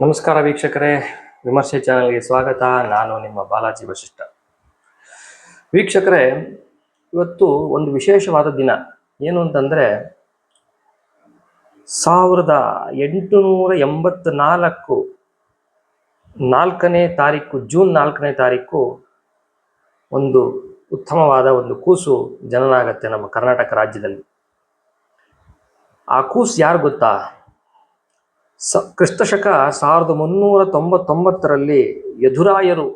ನಮಸ್ಕಾರ ವೀಕ್ಷಕರೇ, ವಿಮರ್ಶೆ ಚಾನಲ್ಗೆ ಸ್ವಾಗತ. ನಾನು ನಿಮ್ಮ ಬಾಲಾಜಿ ವಶಿಷ್ಠ. ವೀಕ್ಷಕರೇ, ಇವತ್ತು ಒಂದು ವಿಶೇಷವಾದ ದಿನ. ಏನು ಅಂತಂದರೆ, ಸಾವಿರದ ಎಂಟುನೂರ ಎಂಬತ್ನಾಲ್ಕು ನಾಲ್ಕನೇ ತಾರೀಕು, ಜೂನ್ ನಾಲ್ಕನೇ ತಾರೀಕು ಒಂದು ಉತ್ತಮವಾದ ಒಂದು ಕೂಸು ಜನನ ಆಗತ್ತೆ ನಮ್ಮ ಕರ್ನಾಟಕ ರಾಜ್ಯದಲ್ಲಿ. ಆ ಕೂಸು ಯಾರು ಗೊತ್ತಾ? ಸ, ಕ್ರಿಸ್ತಶಕ ಸಾವಿರದ ಮುನ್ನೂರ ತೊಂಬತ್ತೊಂಬತ್ತರಲ್ಲಿ ಯಧುರಾಯರು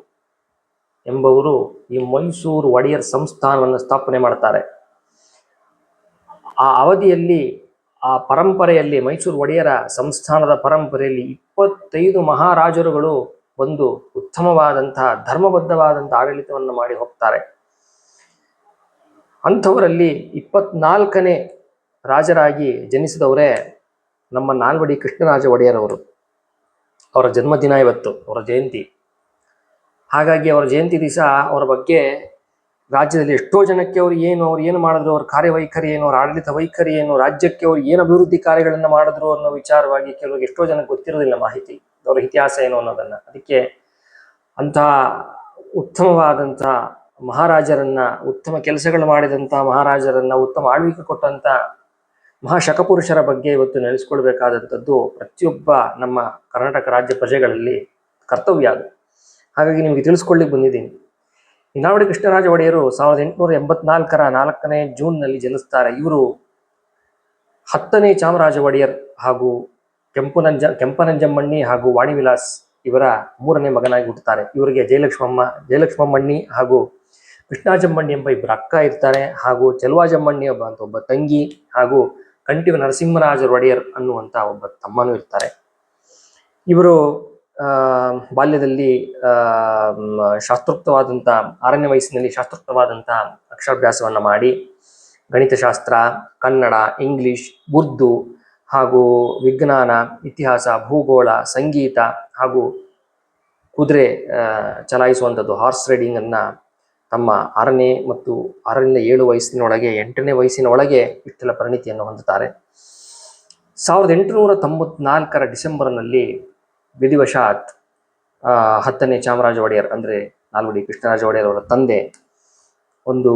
ಎಂಬವರು ಈ ಮೈಸೂರು ಒಡೆಯರ್ ಸಂಸ್ಥಾನವನ್ನು ಸ್ಥಾಪನೆ ಮಾಡ್ತಾರೆ. ಆ ಅವಧಿಯಲ್ಲಿ, ಆ ಪರಂಪರೆಯಲ್ಲಿ, ಮೈಸೂರು ಒಡೆಯರ ಸಂಸ್ಥಾನದ ಪರಂಪರೆಯಲ್ಲಿ ಇಪ್ಪತ್ತೈದು ಮಹಾರಾಜರುಗಳು ಒಂದು ಉತ್ತಮವಾದಂತಹ ಧರ್ಮಬದ್ಧವಾದಂತಹ ಆಡಳಿತವನ್ನು ಮಾಡಿ ಹೋಗ್ತಾರೆ. ಅಂಥವರಲ್ಲಿ ಇಪ್ಪತ್ನಾಲ್ಕನೇ ರಾಜರಾಗಿ ಜನಿಸಿದವರೇ ನಮ್ಮ ನಾಲ್ವಡಿ ಕೃಷ್ಣರಾಜ ಒಡೆಯರವರು ಅವರ ಜನ್ಮದಿನ ಇವತ್ತು, ಅವರ ಜಯಂತಿ. ಹಾಗಾಗಿ ಅವರ ಜಯಂತಿ ದಿವಸ ಅವರ ಬಗ್ಗೆ ರಾಜ್ಯದಲ್ಲಿ ಎಷ್ಟೋ ಜನಕ್ಕೆ ಅವರು ಏನು, ಅವ್ರು ಏನು ಮಾಡಿದ್ರು, ಅವ್ರ ಕಾರ್ಯವೈಖರಿ ಏನು, ಅವ್ರ ಆಡಳಿತ ವೈಖರಿ ಏನು, ರಾಜ್ಯಕ್ಕೆ ಅವ್ರು ಏನು ಅಭಿವೃದ್ಧಿ ಕಾರ್ಯಗಳನ್ನು ಮಾಡಿದ್ರು ಅನ್ನೋ ವಿಚಾರವಾಗಿ ಕೆಲವರಿಗೆ ಎಷ್ಟೋ ಜನಕ್ಕೆ ಗೊತ್ತಿರೋದಿಲ್ಲ ಮಾಹಿತಿ, ಅವರ ಇತಿಹಾಸ ಏನು ಅನ್ನೋದನ್ನು. ಅದಕ್ಕೆ ಅಂತಹ ಉತ್ತಮವಾದಂಥ ಮಹಾರಾಜರನ್ನ, ಉತ್ತಮ ಕೆಲಸಗಳು ಮಾಡಿದಂಥ ಮಹಾರಾಜರನ್ನ, ಉತ್ತಮ ಆಳ್ವಿಕೆ ಕೊಟ್ಟಂತ ಮಹಾಶಕಪುರುಷರ ಬಗ್ಗೆ ಇವತ್ತು ನೆನೆಸ್ಕೊಳ್ಬೇಕಾದಂಥದ್ದು ಪ್ರತಿಯೊಬ್ಬ ನಮ್ಮ ಕರ್ನಾಟಕ ರಾಜ್ಯ ಪ್ರಜೆಗಳಲ್ಲಿ ಕರ್ತವ್ಯ ಅದು. ಹಾಗಾಗಿ ನಿಮಗೆ ತಿಳಿಸ್ಕೊಳ್ಳಿಕ್ಕೆ ಬಂದಿದ್ದೀನಿ. ಇನ್ನಾವಡಿ ಕೃಷ್ಣರಾಜ ಒಡೆಯರು ಸಾವಿರದ ಎಂಟುನೂರ ಎಂಬತ್ನಾಲ್ಕರ ನಾಲ್ಕನೇ ಜೂನ್ನಲ್ಲಿ ಜನಿಸ್ತಾರೆ. ಇವರು ಹತ್ತನೇ ಚಾಮರಾಜ ಒಡೆಯರ್ ಹಾಗೂ ಕೆಂಪುನಂಜ, ಕೆಂಪನಂಜಮ್ಮಣ್ಣಿ ಹಾಗೂ ವಾಣಿವಿಲಾಸ್ ಇವರ ಮೂರನೇ ಮಗನಾಗಿ ಹುಟ್ಟುತ್ತಾರೆ. ಇವರಿಗೆ ಜಯಲಕ್ಷ್ಮಮ್ಮ, ಜಯಲಕ್ಷ್ಮಮ್ಮಣ್ಣಿ ಹಾಗೂ ಕೃಷ್ಣಾಜಮ್ಮಣ್ಣಿ ಎಂಬ ಇಬ್ಬರು ಅಕ್ಕ ಇರ್ತಾರೆ ಹಾಗೂ ಚೆಲುವಾಜಮ್ಮಣ್ಣಿ ಒಬ್ಬ ಅಂತ ಒಬ್ಬ ತಂಗಿ ಹಾಗೂ ಕಂಠಿವ ನರಸಿಂಹರಾಜ ಒಡೆಯರ್ ಅನ್ನುವಂತ ಒಬ್ಬ ತಮ್ಮನೂ ಇರ್ತಾರೆ. ಇವರು ಬಾಲ್ಯದಲ್ಲಿ ಶಾಸ್ತ್ರೋಕ್ತವಾದಂಥ ಆರನೇ ವಯಸ್ಸಿನಲ್ಲಿ ಶಾಸ್ತ್ರೋಕ್ತವಾದಂಥ ಅಕ್ಷರಾಭ್ಯಾಸವನ್ನು ಮಾಡಿ, ಗಣಿತಶಾಸ್ತ್ರ, ಕನ್ನಡ, ಇಂಗ್ಲಿಷ್, ಉರ್ದು ಹಾಗೂ ವಿಜ್ಞಾನ, ಇತಿಹಾಸ, ಭೂಗೋಳ, ಸಂಗೀತ ಹಾಗೂ ಕುದುರೆ ಚಲಾಯಿಸುವಂಥದ್ದು ಹಾರ್ಸ್ ರೈಡಿಂಗನ್ನು ತಮ್ಮ ಆರನೇ ಮತ್ತು ಆರರಿಂದ ಏಳು ವಯಸ್ಸಿನೊಳಗೆ, ಎಂಟನೇ ವಯಸ್ಸಿನ ಒಳಗೆ ವಿಠ್ಠಲ ಪರಿಣಿತಿಯನ್ನು ಹೊಂದುತ್ತಾರೆ. ಸಾವಿರದ ಎಂಟುನೂರ ತೊಂಬತ್ನಾಲ್ಕರ ಡಿಸೆಂಬರ್ನಲ್ಲಿ ವಿಧಿವಶಾತ್ ಹತ್ತನೇ ಚಾಮರಾಜ ಒಡೆಯರ್ ಅಂದರೆ ನಾಲ್ವಡಿ ಕೃಷ್ಣರಾಜ ಒಡೆಯರ್ ಅವರ ತಂದೆ ಒಂದು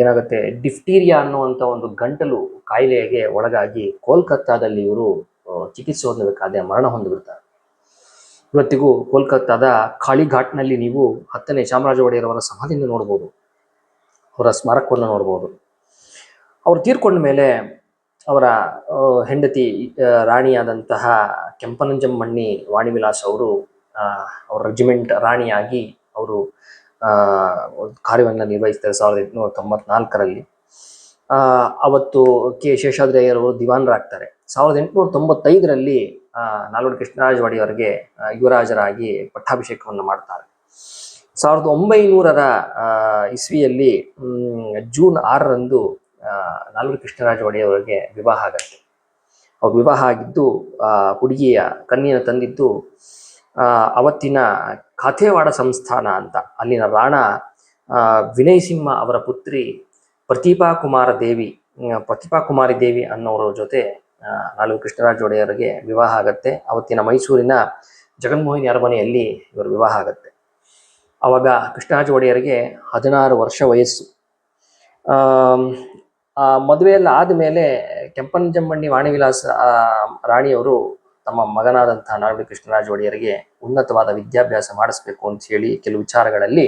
ಏನಾಗುತ್ತೆ, ಡಿಫ್ಟೀರಿಯಾ ಅನ್ನುವಂಥ ಒಂದು ಗಂಟಲು ಕಾಯಿಲೆಗೆ ಒಳಗಾಗಿ ಕೋಲ್ಕತ್ತಾದಲ್ಲಿ ಇವರು ಚಿಕಿತ್ಸೆ ಹೊಂದಬೇಕಾದ ಮರಣ ಹೊಂದಿಬಿಡ್ತಾರೆ. ಇವತ್ತಿಗೂ ಕೋಲ್ಕತ್ತಾದ ಕಾಳಿಘಾಟ್ನಲ್ಲಿ ನೀವು ಹತ್ತನೇ ಚಾಮರಾಜ ಒಡೆಯರವರ ಸಮಾಧಿಯನ್ನು ನೋಡ್ಬೋದು. ಅವರ ಸ್ಮಾರಕವನ್ನು ನೋಡ್ಬೋದು. ಅವ್ರು ತೀರ್ಕೊಂಡ ಮೇಲೆ ಅವರ ಹೆಂಡತಿ ರಾಣಿಯಾದಂತಹ ಕೆಂಪನಂಜಮ್ಮಣ್ಣಿ ವಾಣಿವಿಲಾಸ್ ಅವರು ಅವರ ರೆಜಿಮೆಂಟ್ ರಾಣಿಯಾಗಿ ಅವರು ಕಾರ್ಯವನ್ನು ನಿರ್ವಹಿಸ್ತಾರೆ ಸಾವಿರದ ಎಂಟುನೂರ ತೊಂಬತ್ನಾಲ್ಕರಲ್ಲಿ. ಅವತ್ತು ಕೆ ಶೇಷಾದ್ರಯ್ಯರವರು ದಿವಾನರಾಗ್ತಾರೆ. ಸಾವಿರದ ಎಂಟುನೂರ ತೊಂಬತ್ತೈದರಲ್ಲಿ ನಾಲ್ವಡಿ ಕೃಷ್ಣರಾಜ ಒಡೆಯವರಿಗೆ ಯುವರಾಜರಾಗಿ ಪಟ್ಟಾಭಿಷೇಕವನ್ನು ಮಾಡ್ತಾರೆ. ಸಾವಿರದ ಒಂಬೈನೂರರ ಇಸ್ವಿಯಲ್ಲಿ ಜೂನ್ ಆರರಂದು ನಾಲ್ವಡಿ ಕೃಷ್ಣರಾಜ ಒಡೆಯವರಿಗೆ ವಿವಾಹ ಆಗತ್ತೆ. ಅವ್ರು ವಿವಾಹ ಆಗಿದ್ದು, ಆ, ಹುಡುಗಿಯ ಕನ್ನಿಯನ್ನು ತಂದಿದ್ದು ಅವತ್ತಿನ ಕಾಥೇವಾಡ ಸಂಸ್ಥಾನ ಅಂತ. ಅಲ್ಲಿನ ರಾಣ ವಿನಯ್ ಸಿಂಹ ಅವರ ಪುತ್ರಿ ಪ್ರತಿಭಾ ಕುಮಾರ ದೇವಿ ಪ್ರತಿಭಾ ಕುಮಾರಿ ದೇವಿ ಅನ್ನೋರ ಜೊತೆ ನಾಲ್ಕು ಕೃಷ್ಣರಾಜ ಒಡೆಯರಿಗೆ ವಿವಾಹ ಆಗತ್ತೆ. ಅವತ್ತಿನ ಮೈಸೂರಿನ ಜಗನ್ಮೋಹಿನಿ ಅರಮನೆಯಲ್ಲಿ ಇವರು ವಿವಾಹ ಆಗತ್ತೆ. ಅವಾಗ ಕೃಷ್ಣರಾಜ ಒಡೆಯರಿಗೆ ಹದಿನಾರು ವರ್ಷ ವಯಸ್ಸು. ಆ ಮದುವೆಯೆಲ್ಲ ಆದಮೇಲೆ ಕೆಂಪನಜಮ್ಮಣ್ಣಿ ವಾಣಿವಿಲಾಸ ಆ, ರಾಣಿಯವರು ತಮ್ಮ ಮಗನಾದಂತಹ ನಾಡು ಕೃಷ್ಣರಾಜ ಒಡೆಯರಿಗೆ ಉನ್ನತವಾದ ವಿದ್ಯಾಭ್ಯಾಸ ಮಾಡಿಸ್ಬೇಕು ಅಂತ ಹೇಳಿ ಕೆಲವು ವಿಚಾರಗಳಲ್ಲಿ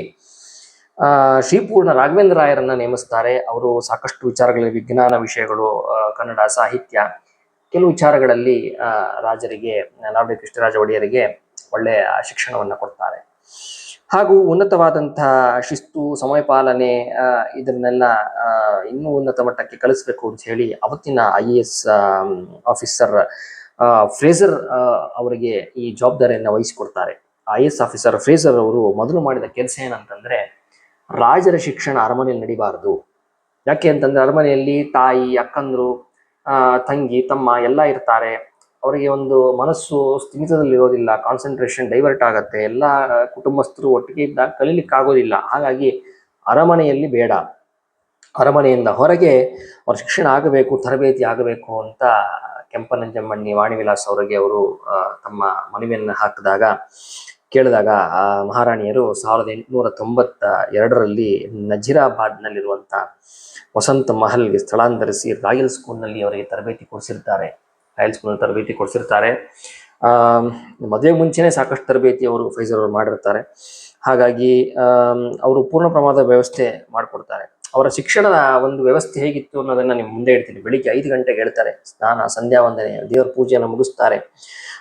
ಆ ಶ್ರೀಪೂರ್ಣ ರಾಘವೇಂದ್ರ ರಾಯರನ್ನ ನೇಮಿಸ್ತಾರೆ. ಅವರು ಸಾಕಷ್ಟು ವಿಚಾರಗಳಲ್ಲಿ ವಿಜ್ಞಾನ ವಿಷಯಗಳು ಕನ್ನಡ ಸಾಹಿತ್ಯ ಕೆಲವು ವಿಚಾರಗಳಲ್ಲಿ ರಾಜರಿಗೆ ನಾಲ್ವಡಿ ಕೃಷ್ಣರಾಜ ಒಡೆಯರಿಗೆ ಒಳ್ಳೆಯ ಶಿಕ್ಷಣವನ್ನು ಕೊಡ್ತಾರೆ. ಹಾಗೂ ಉನ್ನತವಾದಂತಹ ಶಿಸ್ತು ಸಮಯ ಪಾಲನೆ ಆ, ಇದನ್ನೆಲ್ಲ ಇನ್ನೂ ಉನ್ನತ ಮಟ್ಟಕ್ಕೆ ಕಳಿಸ್ಬೇಕು ಅಂತ ಹೇಳಿ ಅವತ್ತಿನ I A S officer Fraser ಅವರಿಗೆ ಈ ಜವಾಬ್ದಾರಿಯನ್ನು ವಹಿಸಿಕೊಡ್ತಾರೆ. ಐ ಎಸ್ ಆಫೀಸರ್ ಫ್ರೇಸರ್ ಅವರು ಮೊದಲು ಮಾಡಿದ ಕೆಲಸ ಏನಂತಂದ್ರೆ ರಾಜರ ಶಿಕ್ಷಣ ಅರಮನೆಯಲ್ಲಿ ನಡಿಬಾರದು. ಯಾಕೆ ಅಂತಂದ್ರೆ ಅರಮನೆಯಲ್ಲಿ ತಾಯಿ ಅಕ್ಕಂದ್ರು ತಂಗಿ, ತಮ್ಮ ಎಲ್ಲ ಇರ್ತಾರೆ. ಅವರಿಗೆ ಒಂದು ಮನಸ್ಸು ಸ್ಥಿಮಿತದಲ್ಲಿ ಇರೋದಿಲ್ಲ ಕಾನ್ಸಂಟ್ರೇಷನ್ ಡೈವರ್ಟ್ ಆಗತ್ತೆ, ಎಲ್ಲ ಕುಟುಂಬಸ್ಥರು ಒಟ್ಟಿಗೆ ಇದ್ದಾಗ ಕಲೀಲಿಕ್ಕೆ ಆಗೋದಿಲ್ಲ ಹಾಗಾಗಿ ಅರಮನೆಯಲ್ಲಿ ಬೇಡ. ಅರಮನೆಯಿಂದ ಹೊರಗೆ ಅವ್ರ ಶಿಕ್ಷಣ ಆಗಬೇಕು, ತರಬೇತಿ ಆಗಬೇಕು ಅಂತ ಕೆಂಪನಂಜಮ್ಮಣ್ಣಿ ವಾಣಿವಿಲಾಸ್ ಅವರಿಗೆ ಅವರು ತಮ್ಮ ಮನವಿಯನ್ನು ಹಾಕಿದಾಗ, ಕೇಳಿದಾಗ ಮಹಾರಾಣಿಯರು ಸಾವಿರದ ಎಂಟುನೂರ ತೊಂಬತ್ತ ಎರಡರಲ್ಲಿ ನಜೀರಾಬಾದ್ನಲ್ಲಿರುವಂಥ ವಸಂತ ಮಹಲ್ಗೆ ಸ್ಥಳಾಂತರಿಸಿ ರಾಯಲ್ ಸ್ಕೂಲ್ನಲ್ಲಿ ಅವರಿಗೆ ತರಬೇತಿ ಕೊಡಿಸಿರ್ತಾರೆ. ರಾಯಲ್ ಸ್ಕೂಲ್ನಲ್ಲಿ ತರಬೇತಿ ಕೊಡಿಸಿರ್ತಾರೆ. ಮದುವೆ ಮುಂಚೆನೇ ಸಾಕಷ್ಟು ತರಬೇತಿ ಅವರು ಫೈಜರ್ ಅವರು ಮಾಡಿರ್ತಾರೆ. ಹಾಗಾಗಿ ಅವರು ಪೂರ್ಣ ಪ್ರಮಾಣದ ವ್ಯವಸ್ಥೆ ಮಾಡಿಕೊಡ್ತಾರೆ. ಅವರ ಶಿಕ್ಷಣದ ಒಂದು ವ್ಯವಸ್ಥೆ ಹೇಗಿತ್ತು ಅನ್ನೋದನ್ನ ನಿಮ್ಮ ಮುಂದೆ ಇಡ್ತೀನಿ ಬೆಳಿಗ್ಗೆ ಐದು ಗಂಟೆಗೆ ಹೇಳ್ತಾರೆ. ಸ್ನಾನ, ಸಂಧ್ಯಾ ವಂದನೆ, ದೇವರ ಪೂಜೆಯನ್ನು ಮುಗಿಸ್ತಾರೆ.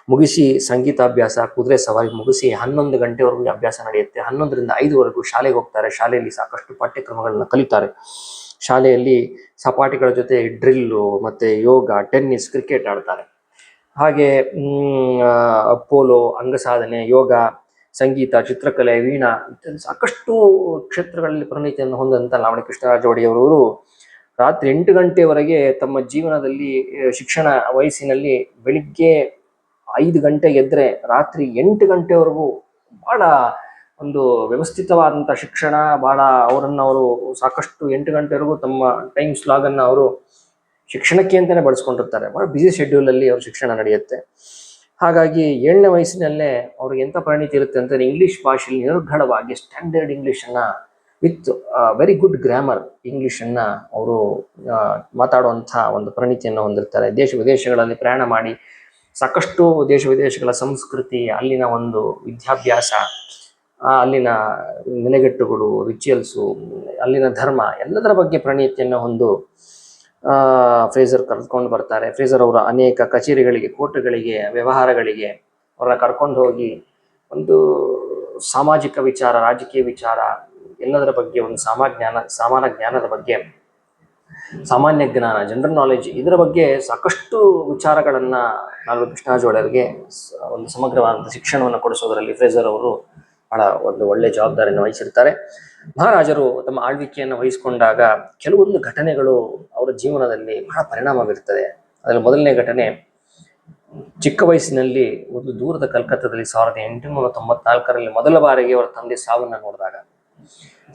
ಮುಗಿಸಿ ಸಂಗೀತಾಭ್ಯಾಸ, ಕುದುರೆ ಸವಾರಿ ಮುಗಿಸಿ ಹನ್ನೊಂದು ಗಂಟೆವರೆಗೂ ಅಭ್ಯಾಸ ನಡೆಯುತ್ತೆ. ಹನ್ನೊಂದರಿಂದ ಐದುವರೆಗೂ ಶಾಲೆಗೆ ಹೋಗ್ತಾರೆ. ಶಾಲೆಯಲ್ಲಿ ಸಾಕಷ್ಟು ಪಠ್ಯಕ್ರಮಗಳನ್ನ ಕಲಿತಾರೆ. ಶಾಲೆಯಲ್ಲಿ ಸಪಾಟಿಗಳ ಜೊತೆ ಡ್ರಿಲ್ಲು ಮತ್ತೆ ಯೋಗ, ಟೆನ್ನಿಸ್, ಕ್ರಿಕೆಟ್ ಆಡ್ತಾರೆ. ಹಾಗೆ ಪೋಲೋ ಅಂಗಸಾಧನೆ, ಯೋಗ, ಸಂಗೀತ, ಚಿತ್ರಕಲೆ, ವೀಣಾ ಸಾಕಷ್ಟು ಕ್ಷೇತ್ರಗಳಲ್ಲಿ ಪರಿಣಿತಿಯನ್ನು ಹೊಂದಂತ ಲಾವಣಿ ಕೃಷ್ಣರಾಜ ಒಡೆಯರವರು ರಾತ್ರಿ ಎಂಟು ಗಂಟೆವರೆಗೆ ತಮ್ಮ ಜೀವನದಲ್ಲಿ ಶಿಕ್ಷಣ ವಯಸ್ಸಿನಲ್ಲಿ ಬೆಳಿಗ್ಗೆ ಐದು ಗಂಟೆಗೆ ಎದ್ದರೆ ರಾತ್ರಿ ಎಂಟು ಗಂಟೆವರೆಗೂ ಬಹಳ ಒಂದು ವ್ಯವಸ್ಥಿತವಾದಂಥ ಶಿಕ್ಷಣ ಬಹಳ ಅವರನ್ನು ಅವರು ಸಾಕಷ್ಟು ಎಂಟು ಗಂಟೆವರೆಗೂ ತಮ್ಮ ಟೈಮ್ ಸ್ಲಾಗನ್ನು ಅವರು ಶಿಕ್ಷಣಕ್ಕೆ ಅಂತಲೇ ಬಳಸ್ಕೊಂಡಿರ್ತಾರೆ. ಬಹಳ ಬ್ಯುಸಿ ಶೆಡ್ಯೂಲಲ್ಲಿ ಅವ್ರ ಶಿಕ್ಷಣ ನಡೆಯುತ್ತೆ. ಹಾಗಾಗಿ ಏಳನೇ ವಯಸ್ಸಿನಲ್ಲೇ ಅವ್ರಿಗೆ ಎಂಥ ಪರಿಣಿತಿ ಇರುತ್ತೆ ಅಂತಂದರೆ ಇಂಗ್ಲಿಷ್ ಭಾಷೆಯಲ್ಲಿ ನಿರ್ಘಡವಾಗಿ ಸ್ಟ್ಯಾಂಡರ್ಡ್ ಇಂಗ್ಲೀಷನ್ನು ವಿತ್ ವೆರಿ ಗುಡ್ ಗ್ರಾಮರ್ ಇಂಗ್ಲೀಷನ್ನು ಅವರು ಮಾತಾಡುವಂಥ ಒಂದು ಪರಿಣಿತಿಯನ್ನು ಹೊಂದಿರ್ತಾರೆ. ದೇಶ ವಿದೇಶಗಳಲ್ಲಿ ಪ್ರಯಾಣ ಮಾಡಿ ಸಾಕಷ್ಟು ದೇಶ ವಿದೇಶಗಳ ಸಂಸ್ಕೃತಿ, ಅಲ್ಲಿನ ಒಂದು ವಿದ್ಯಾಭ್ಯಾಸ ಅಲ್ಲಿನ ನೆಲೆಗಟ್ಟುಗಳು ರಿಚುವಲ್ಸು ಅಲ್ಲಿನ ಧರ್ಮ ಎಲ್ಲದರ ಬಗ್ಗೆ ಪ್ರಣೀತಿಯನ್ನು ಹೊಂದು ಆ, ಫ್ರೇಸರ್ ಕರೆದುಕೊಂಡು ಬರ್ತಾರೆ. ಫ್ರೇಸರ್ ಅವರ ಅನೇಕ ಕಚೇರಿಗಳಿಗೆ ಕೋರ್ಟ್ಗಳಿಗೆ ವ್ಯವಹಾರಗಳಿಗೆ ಅವರನ್ನ ಕರ್ಕೊಂಡು ಹೋಗಿ ಒಂದು ಸಾಮಾಜಿಕ ವಿಚಾರ ರಾಜಕೀಯ ವಿಚಾರ ಎಲ್ಲದರ ಬಗ್ಗೆ ಒಂದು ಸಾಮಾಜ್ಞಾನ ಸಾಮಾನ್ಯ ಜ್ಞಾನದ ಬಗ್ಗೆ ಸಾಮಾನ್ಯ ಜ್ಞಾನ ಜನರಲ್ ನಾಲೆಜ್ ಇದರ ಬಗ್ಗೆ ಸಾಕಷ್ಟು ವಿಚಾರಗಳನ್ನು ನಾಲ್ಕು ಕೃಷ್ಣಾಜೋಳರಿಗೆ ಒಂದು ಸಮಗ್ರವಾದಂಥ ಶಿಕ್ಷಣವನ್ನು ಕೊಡಿಸೋದರಲ್ಲಿ ಫ್ರೇಸರ್ ಅವರು ಬಹಳ ಒಂದು ಒಳ್ಳೆ ಜವಾಬ್ದಾರಿಯನ್ನು ವಹಿಸಿರ್ತಾರೆ. ಮಹಾರಾಜರು ತಮ್ಮ ಆಳ್ವಿಕೆಯನ್ನು ವಹಿಸಿಕೊಂಡಾಗ ಕೆಲವೊಂದು ಘಟನೆಗಳು ಅವರ ಜೀವನದಲ್ಲಿ ಬಹಳ ಪರಿಣಾಮ ಬೀರ್ತದೆ ಅದರಲ್ಲಿ ಮೊದಲನೇ ಘಟನೆ, ಚಿಕ್ಕ ವಯಸ್ಸಿನಲ್ಲಿ ಒಂದು ದೂರದ ಕಲ್ಕತ್ತಾದಲ್ಲಿ ಸಾವಿರದ ಎಂಟುನೂರ ತೊಂಬತ್ನಾಲ್ಕರಲ್ಲಿ ಮೊದಲ ಬಾರಿಗೆ ಅವರ ತಂದೆ ಸಾವನ್ನ ನೋಡಿದಾಗ,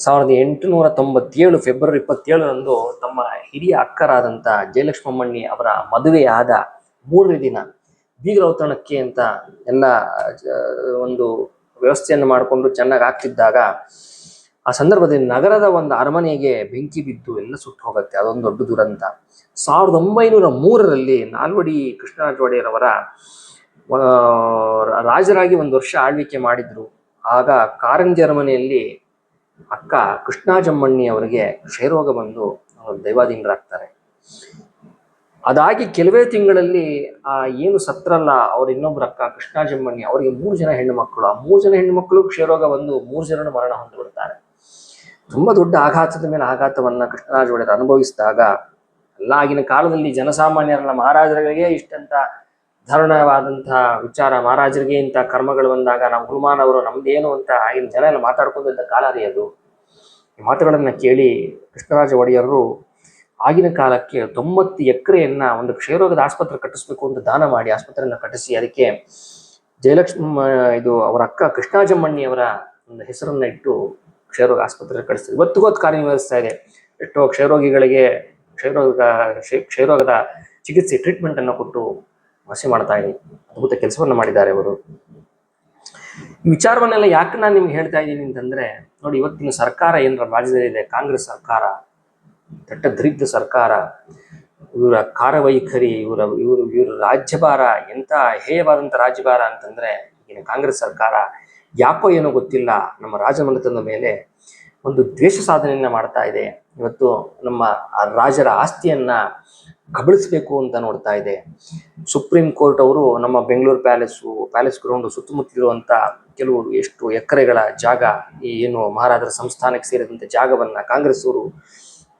ಸಾವಿರದ ಎಂಟುನೂರ ತೊಂಬತ್ತೇಳು ಫೆಬ್ರವರಿ ಇಪ್ಪತ್ತೇಳರಂದು ತಮ್ಮ ಹಿರಿಯ ಅಕ್ಕರಾದಂಥ ಜಯಲಕ್ಷ್ಮಮ್ಮಣ್ಣಿ ಅವರ ಮದುವೆಯಾದ ಮೂರನೇ ದಿನ ಬೀಗರೌತಣಕ್ಕೆ ಅಂತ ಎಲ್ಲ ಒಂದು ವ್ಯವಸ್ಥೆಯನ್ನು ಮಾಡಿಕೊಂಡು ಚೆನ್ನಾಗಿ ಆಗ್ತಿದ್ದಾಗ ಆ ಸಂದರ್ಭದಲ್ಲಿ ನಗರದ ಒಂದು ಅರಮನೆಗೆ ಬೆಂಕಿ ಬಿದ್ದು ಎಲ್ಲ ಸುಟ್ಟು ಹೋಗುತ್ತೆ. ಅದೊಂದು ದೊಡ್ಡ ದುರಂತ. ಸಾವಿರದ ಒಂಬೈನೂರ ಮೂರರಲ್ಲಿ ನಾಲ್ವಡಿ ಕೃಷ್ಣರಾಜ ಒಡೆಯರವರ ರಾಜರಾಗಿ ಒಂದು ವರ್ಷ ಆಳ್ವಿಕೆ ಮಾಡಿದ್ರು. ಆಗ ಕಾರಂಜಿ ಅರಮನೆಯಲ್ಲಿ ಅಕ್ಕ ಕೃಷ್ಣಾಜಮ್ಮಣ್ಣಿ ಅವರಿಗೆ ಕ್ಷಯರೋಗ ಬಂದು ದೈವಾಧೀನರಾಗ್ತಾರೆ. ಅದಾಗಿ ಕೆಲವೇ ತಿಂಗಳಲ್ಲಿ, ಆ, ಏನು ಸತ್ರಲ್ಲ, ಅವ್ರ ಇನ್ನೊಬ್ರ ಅಕ್ಕ ಕೃಷ್ಣಾಜಮ್ಮಣ್ಣಿ ಅವರಿಗೆ ಮೂರು ಜನ ಹೆಣ್ಣು ಮಕ್ಕಳು ಆ ಮೂರು ಜನ ಹೆಣ್ಣು ಮಕ್ಕಳು ಕ್ಷಯರೋಗ ಬಂದು ಮೂರು ಜನ ಮರಣ ಹೊಂದಿಬಿಡ್ತಾರೆ. ತುಂಬಾ ದೊಡ್ಡ ಆಘಾತದ ಮೇಲೆ ಆಘಾತವನ್ನ ಕೃಷ್ಣರಾಜ ಒಡೆಯರು ಅನುಭವಿಸಿದಾಗ, ಎಲ್ಲ ಆಗಿನ ಕಾಲದಲ್ಲಿ ಜನಸಾಮಾನ್ಯರನ್ನ ಮಹಾರಾಜರಿಗೆ ಇಷ್ಟಂತ ದಾರುಣವಾದಂತಹ ವಿಚಾರ, ಮಹಾರಾಜರಿಗೆ ಇಂಥ ಕರ್ಮಗಳು ಬಂದಾಗ ನಮ್ಮ ಗುರುಮಾನ್ ಅವರು ನಮ್ದೇನು ಅಂತ ಆಗಿನ ಜನ ಎಲ್ಲ ಮಾತಾಡ್ಕೊಂಡಿದ್ದ ಕಾಲ ರೀ ಅದು. ಈ ಮಾತುಗಳನ್ನು ಕೇಳಿ ಕೃಷ್ಣರಾಜ ಒಡೆಯರು ಆಗಿನ ಕಾಲಕ್ಕೆ ತೊಂಬತ್ತು ಎಕರೆಯನ್ನ ಒಂದು ಕ್ಷಯರೋಗದ ಆಸ್ಪತ್ರೆ ಕಟ್ಟಿಸ್ಬೇಕು ಅಂತ ದಾನ ಮಾಡಿ ಆಸ್ಪತ್ರೆಯನ್ನ ಕಟ್ಟಿಸಿ ಅದಕ್ಕೆ ಜಯಲಕ್ಷ್ಮಿ ಇದು ಅವರ ಅಕ್ಕ ಕೃಷ್ಣಾಜಮ್ಮಣ್ಣಿಯವರ ಒಂದು ಹೆಸರನ್ನ ಇಟ್ಟು ಕ್ಷಯರೋಗ ಆಸ್ಪತ್ರೆ ಕಳಿಸ್ತಾರೆ ಇವತ್ತಿಗೂ ಅದು ಕಾರ್ಯನಿರ್ವಹಿಸ್ತಾ ಇದೆ. ಎಷ್ಟೋ ಕ್ಷಯರೋಗಿಗಳಿಗೆ ಕ್ಷಯರೋಗ ಕ್ಷಯ- ಕ್ಷಯರೋಗದ ಚಿಕಿತ್ಸೆ ಟ್ರೀಟ್ಮೆಂಟ್ ಅನ್ನು ಕೊಟ್ಟು ವಾಸಿ ಮಾಡ್ತಾ ಇದೆ ಅದ್ಭುತ ಕೆಲಸವನ್ನ ಮಾಡಿದ್ದಾರೆ ಅವರು. ವಿಚಾರವನ್ನೆಲ್ಲ ಯಾಕೆ ನಾನು ನಿಮ್ಗೆ ಹೇಳ್ತಾ ಇದ್ದೀನಿ ಅಂತಂದ್ರೆ, ನೋಡಿ, ಇವತ್ತಿನ ಸರ್ಕಾರ ಏನಾರ ರಾಜ್ಯದಲ್ಲಿದೆ ಕಾಂಗ್ರೆಸ್ ಸರ್ಕಾರ ದಟ್ಟ ದರಿದ್ರ ಸರ್ಕಾರ, ಇವರ ಕಾರವೈಖರಿ, ಇವರ, ಇವರು, ಇವರ ರಾಜ್ಯಭಾರ ಎಂತ ಹೇಯವಾದಂಥ ರಾಜ್ಯಭಾರ ಅಂತಂದ್ರೆ ಈಗಿನ ಕಾಂಗ್ರೆಸ್ ಸರ್ಕಾರ ಯಾಕೋ ಏನೋ ಗೊತ್ತಿಲ್ಲ. ನಮ್ಮ ರಾಜಮನೆತನದ ಮೇಲೆ ಒಂದು ದ್ವೇಷ ಸಾಧನೆಯನ್ನ ಮಾಡ್ತಾ ಇದೆ. ಇವತ್ತು ನಮ್ಮ ರಾಜರ ಆಸ್ತಿಯನ್ನ ಕಬಳಿಸಬೇಕು ಅಂತ ನೋಡ್ತಾ ಇದೆ. ಸುಪ್ರೀಂ ಕೋರ್ಟ್ ಅವರು ನಮ್ಮ ಬೆಂಗಳೂರು ಪ್ಯಾಲೇಸು, ಪ್ಯಾಲೇಸ್ ಗ್ರೌಂಡ್ ಸುತ್ತಮುತ್ತಲಿರುವಂತ ಕೆಲವು ಎಷ್ಟು ಎಕರೆಗಳ ಜಾಗ, ಈ ಏನು ಮಹಾರಾಜರ ಸಂಸ್ಥಾನಕ್ಕೆ ಸೇರಿದಂತ ಜಾಗವನ್ನ ಕಾಂಗ್ರೆಸ್ ಅವರು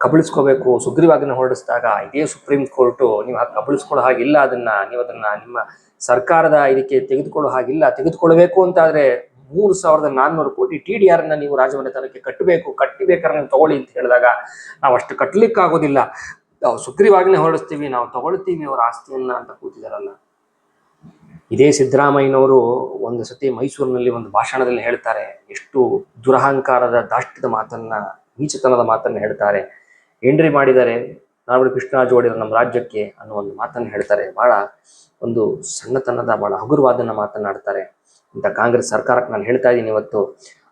ಕಬಳಿಸ್ಕೋಬೇಕು ಸುಗ್ರೀವಾಜ್ಞೆ ಹೊರಡಿಸಿದಾಗ ಇದೇ ಸುಪ್ರೀಂ ಕೋರ್ಟು ನೀವು ಕಬಳಿಸ್ಕೊಳ್ಳೋ ಹಾಗಿಲ್ಲ, ಅದನ್ನ ನೀವು ಅದನ್ನ ನಿಮ್ಮ ಸರ್ಕಾರದ ಇದಕ್ಕೆ ತೆಗೆದುಕೊಳ್ಳೋ ಹಾಗಿಲ್ಲ ತೆಗೆದುಕೊಳ್ಬೇಕು ಅಂತಾದ್ರೆ ಮೂರು ಸಾವಿರದ ನಾನ್ನೂರು ಕೋಟಿ ಟಿ ಡಿ ಆರ್ನ ನೀವು ರಾಜಮನೆತನಕ್ಕೆ ಕಟ್ಟಬೇಕು, ಕಟ್ಟಬೇಕಾದ್ರೆ ನೀವು ತಗೊಳ್ಳಿ ಅಂತ ಹೇಳಿದಾಗ ನಾವು ಅಷ್ಟು ಕಟ್ಟಲಿಕ್ಕಾಗೋದಿಲ್ಲ. ನಾವು ಸುಗ್ರೀವಾಜ್ಞೆ ಹೊರಡಿಸ್ತೀವಿ, ನಾವು ತಗೊಳ್ತೀವಿ ಅವರ ಆಸ್ತಿಯನ್ನ ಅಂತ ಕೂತಿದಾರಲ್ಲ. ಇದೇ ಸಿದ್ದರಾಮಯ್ಯನವರು ಒಂದು ಸತಿ ಮೈಸೂರಿನಲ್ಲಿ ಒಂದು ಭಾಷಣದಲ್ಲಿ ಹೇಳ್ತಾರೆ, ಎಷ್ಟು ದುರಹಂಕಾರದ ದಾಷ್ಟದ ಮಾತನ್ನ, ನೀಚತನದ ಮಾತನ್ನ ಹೇಳ್ತಾರೆ. ಏನ್ರಿ ಮಾಡಿದ್ದಾರೆ ನಾವು ಕೃಷ್ಣರಾಜ ಜೋಡಿ ನಮ್ಮ ರಾಜ್ಯಕ್ಕೆ ಅನ್ನೋ ಒಂದು ಮಾತನ್ನು ಹೇಳ್ತಾರೆ. ಬಹಳ ಒಂದು ಸಣ್ಣತನದ, ಬಹಳ ಹಗುರವಾದನ ಮಾತನಾಡ್ತಾರೆ. ಅಂತ ಕಾಂಗ್ರೆಸ್ ಸರ್ಕಾರಕ್ಕೆ ನಾನು ಹೇಳ್ತಾ ಇದ್ದೀನಿ ಇವತ್ತು.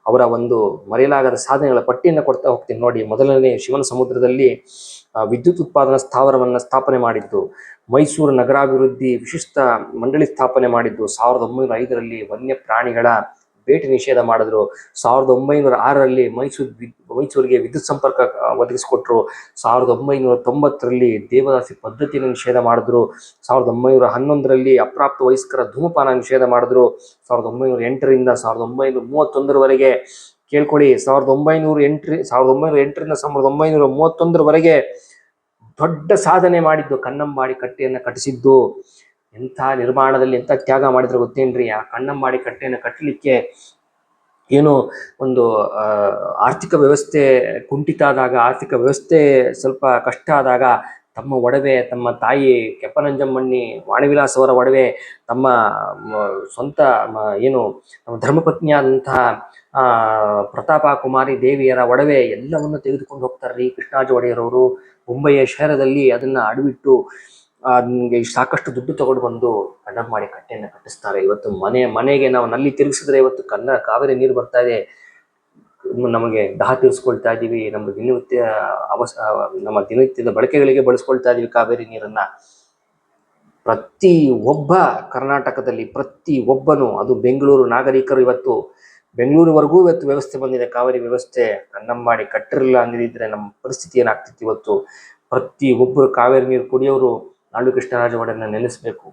ಅವರ ಒಂದು ಮರೆಯಲಾಗದ ಸಾಧನೆಗಳ ಪಟ್ಟಿಯನ್ನು ಕೊಡ್ತಾ ಹೋಗ್ತೀನಿ ನೋಡಿ. ಮೊದಲನೇ ಶಿವನ ಸಮುದ್ರದಲ್ಲಿ ವಿದ್ಯುತ್ ಉತ್ಪಾದನಾ ಸ್ಥಾವರವನ್ನು ಸ್ಥಾಪನೆ ಮಾಡಿದ್ದು. ಮೈಸೂರು ನಗರಾಭಿವೃದ್ಧಿ ವಿಶಿಷ್ಟ ಮಂಡಳಿ ಸ್ಥಾಪನೆ ಮಾಡಿದ್ದು. ಸಾವಿರದ ಒಂಬೈನೂರ ಐದರಲ್ಲಿ ವನ್ಯ ಪ್ರಾಣಿಗಳ ಭೇಟಿ ನಿಷೇಧ ಮಾಡಿದ್ರು. ಸಾವಿರದ ಒಂಬೈನೂರ ಆರರಲ್ಲಿ ಮೈಸೂರು ಮೈಸೂರಿಗೆ ವಿದ್ಯುತ್ ಸಂಪರ್ಕ ಒದಗಿಸಿಕೊಟ್ರು. ಸಾವಿರದ ಒಂಬೈನೂರ ತೊಂಬತ್ತರಲ್ಲಿ ದೇವದಾಸಿ ಪದ್ಧತಿಯನ್ನು ನಿಷೇಧ ಮಾಡಿದ್ರು. ಸಾವಿರದ ಒಂಬೈನೂರ ಹನ್ನೊಂದರಲ್ಲಿ ಅಪ್ರಾಪ್ತ ವಯಸ್ಕರ ಧೂಮಪಾನ ನಿಷೇಧ ಮಾಡಿದ್ರು. ಸಾವಿರದ ಒಂಬೈನೂರ ಎಂಟರಿಂದ ಸಾವಿರದ ಒಂಬೈನೂರ ಮೂವತ್ತೊಂದರವರೆಗೆ ಕೇಳ್ಕೊಳ್ಳಿ. ಸಾವಿರದ ಒಂಬೈನೂರ ಎಂಟ್ರಿ, ಸಾವಿರದ ಒಂಬೈನೂರ ಎಂಟರಿಂದ ಸಾವಿರದ ಒಂಬೈನೂರ ಮೂವತ್ತೊಂದರವರೆಗೆ ದೊಡ್ಡ ಸಾಧನೆ ಮಾಡಿದ್ದು ಕನ್ನಂಬಾಡಿ ಕಟ್ಟೆಯನ್ನು ಕಟ್ಟಿಸಿದ್ದು. ಎಂಥ ನಿರ್ಮಾಣದಲ್ಲಿ ಎಂಥ ತ್ಯಾಗ ಮಾಡಿದ್ರೆ ಗೊತ್ತೇನ್ರಿ? ಆ ಮಾಡಿ ಕಟ್ಟೆಯನ್ನು ಕಟ್ಟಲಿಕ್ಕೆ ಏನು ಒಂದು ಆರ್ಥಿಕ ವ್ಯವಸ್ಥೆ ಕುಂಠಿತ ಆದಾಗ ಆರ್ಥಿಕ ವ್ಯವಸ್ಥೆ ಸ್ವಲ್ಪ ಕಷ್ಟ ಆದಾಗ ತಮ್ಮ ಒಡವೆ, ತಮ್ಮ ತಾಯಿ ಕೆಪ್ಪನಂಜಮ್ಮಣ್ಣಿ ವಾಣಿವಿಲಾಸ್ ಅವರ ಒಡವೆ, ತಮ್ಮ ಸ್ವಂತ ಏನು, ನಮ್ಮ ಧರ್ಮಪತ್ನಿಯಾದಂತಹ ಪ್ರತಾಪ ಕುಮಾರಿ ದೇವಿಯರ ಒಡವೆ ಎಲ್ಲವನ್ನು ತೆಗೆದುಕೊಂಡು ಹೋಗ್ತಾರ್ರಿ ಕೃಷ್ಣಾಜ ಒಡೆಯರವರು ಮುಂಬಯಿಯ ಶಹರದಲ್ಲಿ ಅದನ್ನು ಅಡವಿಟ್ಟು ನಿಮ್ಗೆ ಸಾಕಷ್ಟು ದುಡ್ಡು ತಗೊಂಡು ಬಂದು ಕಣ್ಣಂ ಮಾಡಿ ಕಟ್ಟೆಯನ್ನು ಕಟ್ಟಿಸ್ತಾರೆ. ಇವತ್ತು ಮನೆ, ಮನೆಗೆ ನಾವು ನಲ್ಲಿ ತಿರುಗಿಸಿದ್ರೆ ಇವತ್ತು ಕನ್ನ, ಕಾವೇರಿ ನೀರು ಬರ್ತಾ ಇದೆ. ನಮಗೆ ದಾಹ ತೀರಿಸ್ಕೊಳ್ತಾ ಇದ್ದೀವಿ ನಮ್ಮ ದಿನನಿತ್ಯ ಅವಸ, ನಮ್ಮ ದಿನನಿತ್ಯದ ಬಳಕೆಗಳಿಗೆ ಬಳಸ್ಕೊಳ್ತಾ ಇದೀವಿ ಕಾವೇರಿ ನೀರನ್ನ. ಪ್ರತಿ ಒಬ್ಬ ಕರ್ನಾಟಕದಲ್ಲಿ ಪ್ರತಿ ಒಬ್ಬನು, ಅದು ಬೆಂಗಳೂರು ನಾಗರಿಕರು ಇವತ್ತು, ಬೆಂಗಳೂರುವರೆಗೂ ಇವತ್ತು ವ್ಯವಸ್ಥೆ ಬಂದಿದೆ. ಕಾವೇರಿ ವ್ಯವಸ್ಥೆ ಕನ್ನಂಬಾಡಿ ಕಟ್ಟಿರಲಿಲ್ಲ ಅಂದಿದ್ರೆ ನಮ್ಮ ಪರಿಸ್ಥಿತಿ ಏನಾಗ್ತಿತ್ತು ಇವತ್ತು? ಪ್ರತಿ ಒಬ್ಬರು ಕಾವೇರಿ ನೀರು ಕುಡಿಯೋರು ನಾಡು ಕೃಷ್ಣರಾಜ ಒಡೆಯನ್ನ ನೆನೆಸಬೇಕು.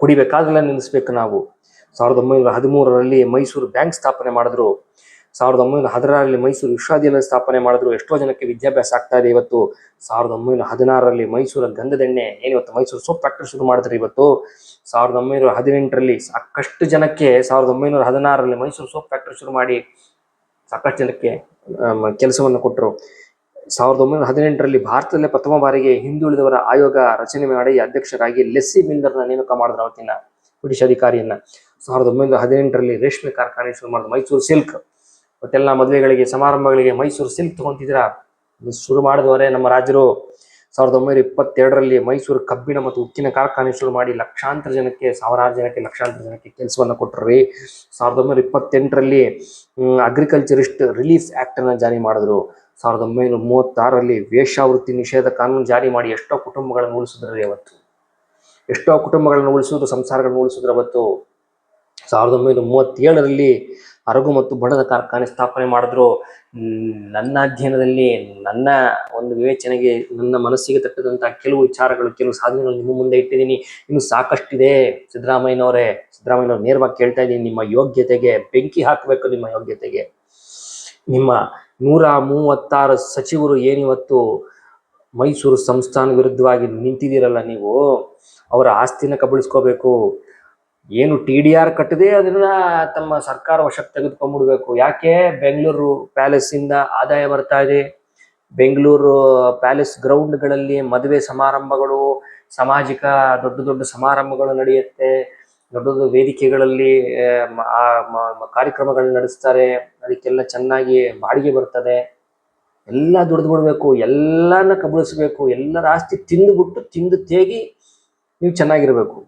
ಕುಡಿಬೇಕಾದ್ರೆಲ್ಲ ನೆನೆಸ್ಬೇಕು ನಾವು. ಸಾವಿರದ ಒಂಬೈನೂರ ಹದಿಮೂರರಲ್ಲಿ ಮೈಸೂರು ಬ್ಯಾಂಕ್ ಸ್ಥಾಪನೆ ಮಾಡಿದ್ರು. ಸಾವಿರದ ಒಂಬೈನೂರ ಹದಿನಾರರಲ್ಲಿ ಮೈಸೂರು ವಿಶ್ವವಿದ್ಯಾಲಯ ಸ್ಥಾಪನೆ ಮಾಡಿದ್ರು. ಎಷ್ಟೋ ಜನಕ್ಕೆ ವಿದ್ಯಾಭ್ಯಾಸ ಆಗ್ತಾ ಇದೆ ಇವತ್ತು. ಸಾವಿರದ ಒಂಬೈನೂರ ಹದಿನಾರರಲ್ಲಿ ಮೈಸೂರ ಗಂಧದೆಣ್ಣೆ. ಏನು ಇವತ್ತು ಮೈಸೂರು ಸೋಪ್ ಫ್ಯಾಕ್ಟರಿ ಶುರು ಮಾಡಿದ್ರು ಇವತ್ತು. ಸಾವಿರದ ಒಂಬೈನೂರ ಹದಿನೆಂಟರಲ್ಲಿ ಸಾಕಷ್ಟು ಜನಕ್ಕೆ ಸಾವಿರದ ಒಂಬೈನೂರ ಹದಿನಾರರಲ್ಲಿ ಮೈಸೂರು ಸೋಪ್ ಫ್ಯಾಕ್ಟರಿ ಶುರು ಮಾಡಿ ಸಾಕಷ್ಟು ಜನಕ್ಕೆ ಕೆಲಸವನ್ನು ಕೊಟ್ಟರು ಸಾವಿರದ ಒಂಬೈನೂರ ಹದಿನೆಂಟರಲ್ಲಿ ಭಾರತದಲ್ಲೇ ಪ್ರಥಮ ಬಾರಿಗೆ ಹಿಂದುಳಿದವರ ಆಯೋಗ ರಚನೆ ಮಾಡಿ ಅಧ್ಯಕ್ಷರಾಗಿ ಲೆಸ್ಸಿ ಮಿಲ್ಲರ್ನ ನೇಮಕ ಮಾಡಿದ್ರು ಅವತ್ತಿನ ಬ್ರಿಟಿಷ್ ಅಧಿಕಾರಿಯನ್ನ. ಸಾವಿರದ ಒಂಬೈನೂರ ಹದಿನೆಂಟರಲ್ಲಿ ರೇಷ್ಮೆ ಕಾರ್ಖಾನೆ ಶುರು ಮಾಡಿದ್ರು ಮೈಸೂರು ಸಿಲ್ಕ್. ಮತ್ತೆಲ್ಲ ಮದುವೆಗಳಿಗೆ, ಸಮಾರಂಭಗಳಿಗೆ ಮೈಸೂರು ಸಿಲ್ಕ್ ತಗೊಂತಿದ್ರ ಶುರು ಮಾಡಿದವರೇ ನಮ್ಮ ರಾಜರು. ಸಾವಿರದ ಒಂಬೈನೂರ ಇಪ್ಪತ್ತೆರಡರಲ್ಲಿ ಮೈಸೂರು ಕಬ್ಬಿಣ ಮತ್ತು ಉಕ್ಕಿನ ಕಾರ್ಖಾನೆ ಶುರು ಮಾಡಿ ಲಕ್ಷಾಂತರ ಜನಕ್ಕೆ, ಸಾವಿರಾರು ಜನಕ್ಕೆ, ಲಕ್ಷಾಂತರ ಜನಕ್ಕೆ ಕೆಲಸವನ್ನು ಕೊಟ್ಟರು ಸಾವಿರದ ಒಂಬೈನೂರ ಇಪ್ಪತ್ತೆಂಟರಲ್ಲಿ ಅಗ್ರಿಕಲ್ಚರಿಸ್ಟ್ ರಿಲೀಫ್ ಆಕ್ಟ್ ಅನ್ನು ಜಾರಿ ಮಾಡಿದ್ರು. ಸಾವಿರದ ಒಂಬೈನೂರ ಮೂವತ್ತಾರರಲ್ಲಿ ವೇಶ್ಯಾವೃತ್ತಿ ನಿಷೇಧ ಕಾನೂನು ಜಾರಿ ಮಾಡಿ ಎಷ್ಟೋ ಕುಟುಂಬಗಳನ್ನು ಉಳಿಸಿದ್ರಿ ಅವತ್ತು ಎಷ್ಟೋ ಕುಟುಂಬಗಳನ್ನು ಉಳಿಸುವುದು ಸಂಸಾರಗಳನ್ನು ಉಳಿಸಿದ್ರು ಅವತ್ತು. ಸಾವಿರದ ಒಂಬೈನೂರ ಮೂವತ್ತೇಳರಲ್ಲಿ ಅರಗು ಮತ್ತು ಬಣದ ಕಾರ್ಖಾನೆ ಸ್ಥಾಪನೆ ಮಾಡಿದ್ರು. ನನ್ನ ಅಧ್ಯಯನದಲ್ಲಿ ನನ್ನ ಒಂದು ವಿವೇಚನೆಗೆ, ನನ್ನ ಮನಸ್ಸಿಗೆ ತಟ್ಟದಂತಹ ಕೆಲವು ವಿಚಾರಗಳು, ಕೆಲವು ಸಾಧನೆಗಳು ನಿಮ್ಮ ಮುಂದೆ ಇಟ್ಟಿದ್ದೀನಿ. ಇನ್ನು ಸಾಕಷ್ಟಿದೆ. ಸಿದ್ದರಾಮಯ್ಯನವರೇ, ಸಿದ್ದರಾಮಯ್ಯನವ್ರು ನೇರವಾಗಿ ಕೇಳ್ತಾ ಇದ್ದೀನಿ, ನಿಮ್ಮ ಯೋಗ್ಯತೆಗೆ ಬೆಂಕಿ ಹಾಕಬೇಕು ನಿಮ್ಮ ಯೋಗ್ಯತೆಗೆ. ನಿಮ್ಮ ನೂರ ಮೂವತ್ತಾರು ಸಚಿವರು ಏನಿವತ್ತು ಮೈಸೂರು ಸಂಸ್ಥಾನ ವಿರುದ್ಧವಾಗಿ ನಿಂತಿದ್ದೀರಲ್ಲ ನೀವು, ಅವರ ಆಸ್ತಿನ ಕಬಳಿಸ್ಕೋಬೇಕು. ಏನು ಟಿ ಡಿ ಆರ್ ಕಟ್ಟದೆ, ಅದನ್ನ ತಮ್ಮ ಸರ್ಕಾರ ವಶಕ್ಕೆ ತೆಗೆದುಕೊಂಡ್ಬಿಡ್ಬೇಕು. ಯಾಕೆ ಬೆಂಗಳೂರು ಪ್ಯಾಲೇಸ್ ಇಂದ ಆದಾಯ ಬರ್ತಾ ಇದೆ? ಬೆಂಗಳೂರು ಪ್ಯಾಲೇಸ್ ಗ್ರೌಂಡ್ಗಳಲ್ಲಿ ಮದುವೆ ಸಮಾರಂಭಗಳು, ಸಾಮಾಜಿಕ ದೊಡ್ಡ ದೊಡ್ಡ ಸಮಾರಂಭಗಳು ನಡೆಯುತ್ತೆ. ದೊಡ್ಡ ದೊಡ್ಡ ವೇದಿಕೆಗಳಲ್ಲಿ ಕಾರ್ಯಕ್ರಮಗಳನ್ನ ನಡೆಸ್ತಾರೆ. ಅದಕ್ಕೆಲ್ಲ ಚೆನ್ನಾಗಿ ಬಾಡಿಗೆ ಬರ್ತದೆ. ಎಲ್ಲ ದುಡ್ದು ಬಿಡಬೇಕು, ಎಲ್ಲನ ಕಬಳಿಸ್ಬೇಕು, ಎಲ್ಲರ ಆಸ್ತಿ ತಿಂದುಬಿಟ್ಟು ತಿಂದು ತೇಗಿ ನೀವು ಚೆನ್ನಾಗಿರಬೇಕು.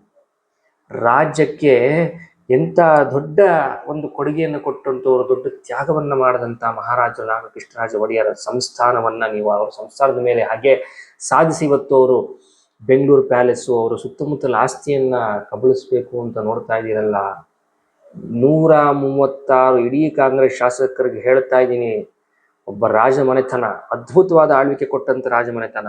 ರಾಜ್ಯಕ್ಕೆ ಎಂಥ ದೊಡ್ಡ ಒಂದು ಕೊಡುಗೆಯನ್ನು ಕೊಟ್ಟಂತವರು ದೊಡ್ಡ ತ್ಯಾಗವನ್ನ ಮಾಡಿದಂಥ ಮಹಾರಾಜ ರಾಮಕೃಷ್ಣರಾಜ ಒಡೆಯರ ಸಂಸ್ಥಾನವನ್ನ ನೀವು ಅವರ ಸಂಸ್ಥಾನದ ಮೇಲೆ ಹಾಗೆ ಸಾಧಿಸಿ ಇವತ್ತು ಅವರು ಬೆಂಗಳೂರು ಪ್ಯಾಲೇಸು, ಅವರ ಸುತ್ತಮುತ್ತಲ ಆಸ್ತಿಯನ್ನು ಕಬಳಿಸ್ಬೇಕು ಅಂತ ನೋಡ್ತಾ ಇದ್ದೀರಲ್ಲ. ನೂರ ಮೂವತ್ತಾರು ಇಡೀ ಕಾಂಗ್ರೆಸ್ ಶಾಸಕರಿಗೆ ಹೇಳ್ತಾ ಇದ್ದೀನಿ, ಒಬ್ಬ ರಾಜಮನೆತನ, ಅದ್ಭುತವಾದ ಆಳ್ವಿಕೆ ಕೊಟ್ಟಂಥ ರಾಜಮನೆತನ.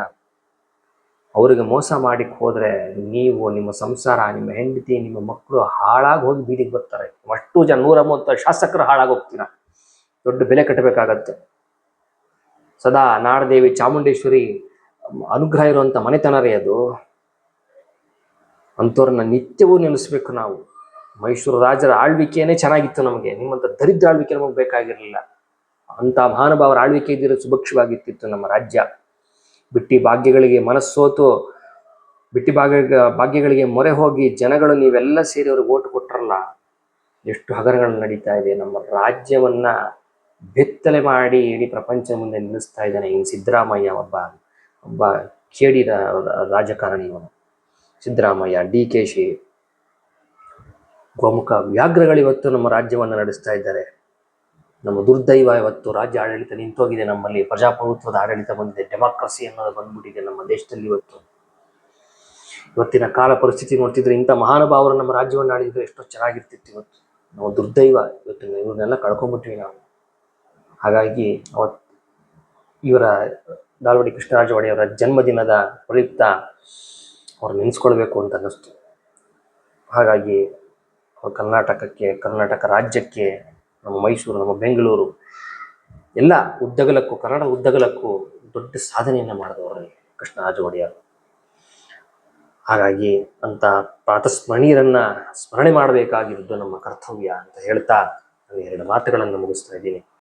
ಅವರಿಗೆ ಮೋಸ ಮಾಡಿಕ್ಕೆ ಹೋದರೆ ನೀವು ನಿಮ್ಮ ಸಂಸಾರ, ನಿಮ್ಮ ಹೆಂಡತಿ, ನಿಮ್ಮ ಮಕ್ಕಳು ಹಾಳಾಗಿ ಹೋಗಿ ಬೀದಿಗೆ ಬರ್ತಾರೆ. ಅಷ್ಟು ಜನ, ನೂರ ಮೂವತ್ತ ಶಾಸಕರು ಹಾಳಾಗಿ ಹೋಗ್ತೀರ? ದೊಡ್ಡ ಬೆಲೆ ಕಟ್ಟಬೇಕಾಗತ್ತೆ. ಸದಾ ನಾಡದೇವಿ ಚಾಮುಂಡೇಶ್ವರಿ ಅನುಗ್ರಹ ಇರುವಂತ ಮನೆತನ ರೀ ಅದು. ಅಂಥವ್ರನ್ನ ನಿತ್ಯವೂ ನೆನೆಸ್ಬೇಕು ನಾವು. ಮೈಸೂರು ರಾಜರ ಆಳ್ವಿಕೆಯೇ ಚೆನ್ನಾಗಿತ್ತು ನಮಗೆ. ನಿಮ್ಮಂಥ ದರಿದ್ರ ಆಳ್ವಿಕೆ ನಮಗೆ ಬೇಕಾಗಿರಲಿಲ್ಲ. ಅಂತ ಮಹಾನುಭಾವರ ಆಳ್ವಿಕೆ ಇದ್ದಿರೋ ಸುಭಕ್ಷವಾಗಿರ್ತಿತ್ತು ನಮ್ಮ ರಾಜ್ಯ. ಬಿಟ್ಟಿ ಭಾಗ್ಯಗಳಿಗೆ ಮನಸ್ಸೋತು, ಬಿಟ್ಟಿ ಭಾಗ್ಯ ಭಾಗ್ಯಗಳಿಗೆ ಮೊರೆ ಹೋಗಿ ಜನಗಳು ನೀವೆಲ್ಲ ಸೇರಿ ಅವ್ರಿಗೆ ಓಟ್ ಕೊಟ್ರಲ್ಲ, ಎಷ್ಟು ಹಗರಗಳು ನಡೀತಾ ಇದೆ. ನಮ್ಮ ರಾಜ್ಯವನ್ನ ಬೆತ್ತಲೆ ಮಾಡಿ ಇಡೀ ಪ್ರಪಂಚ ಮುಂದೆ ನಿಲ್ಲಿಸ್ತಾ ಇದ್ದಾನೆ ಇನ್ನು ಸಿದ್ದರಾಮಯ್ಯ ಒಬ್ಬ ಒಬ್ಬ ಕೇಡಿ ರಾಜಕಾರಣಿ ಇವನು. ಸಿದ್ದರಾಮಯ್ಯ, ಡಿ ಕೆ ಶಿ, ಗೋಮುಖ ವ್ಯಾಘ್ರಗಳು ಇವತ್ತು ನಮ್ಮ ರಾಜ್ಯವನ್ನು ನಡೆಸ್ತಾ ಇದ್ದಾರೆ. ನಮ್ಮ ದುರ್ದೈವ ಇವತ್ತು ರಾಜ್ಯ ಆಡಳಿತ ನಿಂತೋಗಿದೆ ನಮ್ಮಲ್ಲಿ. ಪ್ರಜಾಪ್ರಭುತ್ವದ ಆಡಳಿತ ಬಂದಿದೆ. ಡೆಮಾಕ್ರಸಿ ಅನ್ನೋದು ಬಂದ್ಬಿಟ್ಟಿದೆ ನಮ್ಮ ದೇಶದಲ್ಲಿ ಇವತ್ತು. ಇವತ್ತಿನ ಕಾಲ ಪರಿಸ್ಥಿತಿ ನೋಡ್ತಿದ್ರೆ ಇಂಥ ಮಹಾನುಭಾವರು ನಮ್ಮ ರಾಜ್ಯವನ್ನು ಆಡಿದ್ರೆ ಎಷ್ಟೋ ಚೆನ್ನಾಗಿರ್ತಿತ್ತು ಇವತ್ತು. ನಾವು ದುರ್ದೈವ ಇವತ್ತು ಇವ್ರನ್ನೆಲ್ಲ ಕಳ್ಕೊಂಡ್ಬಿಟ್ವಿ ನಾವು. ಹಾಗಾಗಿ ಅವತ್ ಇವರ ನಾಲ್ವಡಿ ಕೃಷ್ಣರಾಜ ಒಡೆಯವರ ಜನ್ಮದಿನದ ಪ್ರಯುಕ್ತ ಅವ್ರು ನೆನೆಸ್ಕೊಳ್ಬೇಕು ಅಂತ ಅನ್ನಿಸ್ತು. ಹಾಗಾಗಿ ಅವ್ರು ಕರ್ನಾಟಕಕ್ಕೆ, ಕರ್ನಾಟಕ ರಾಜ್ಯಕ್ಕೆ, ನಮ್ಮ ಮೈಸೂರು, ನಮ್ಮ ಬೆಂಗಳೂರು, ಎಲ್ಲ ಉದ್ದಗಲಕ್ಕೂ, ಕನ್ನಡ ಉದ್ದಗಲಕ್ಕೂ ದೊಡ್ಡ ಸಾಧನೆಯನ್ನು ಮಾಡಿದವರು ಕೃಷ್ಣರಾಜ ಒಡೆಯರು ಹಾಗಾಗಿ ಅಂತ ಪ್ರಾತಸ್ಮರಣೀಯರನ್ನ ಸ್ಮರಣೆ ಮಾಡಬೇಕಾಗಿರುವುದು ನಮ್ಮ ಕರ್ತವ್ಯ ಅಂತ ಹೇಳ್ತಾ ನಾನು ಎರಡು ಮಾತುಗಳನ್ನು ಮುಗಿಸ್ತಾ ಇದ್ದೀನಿ.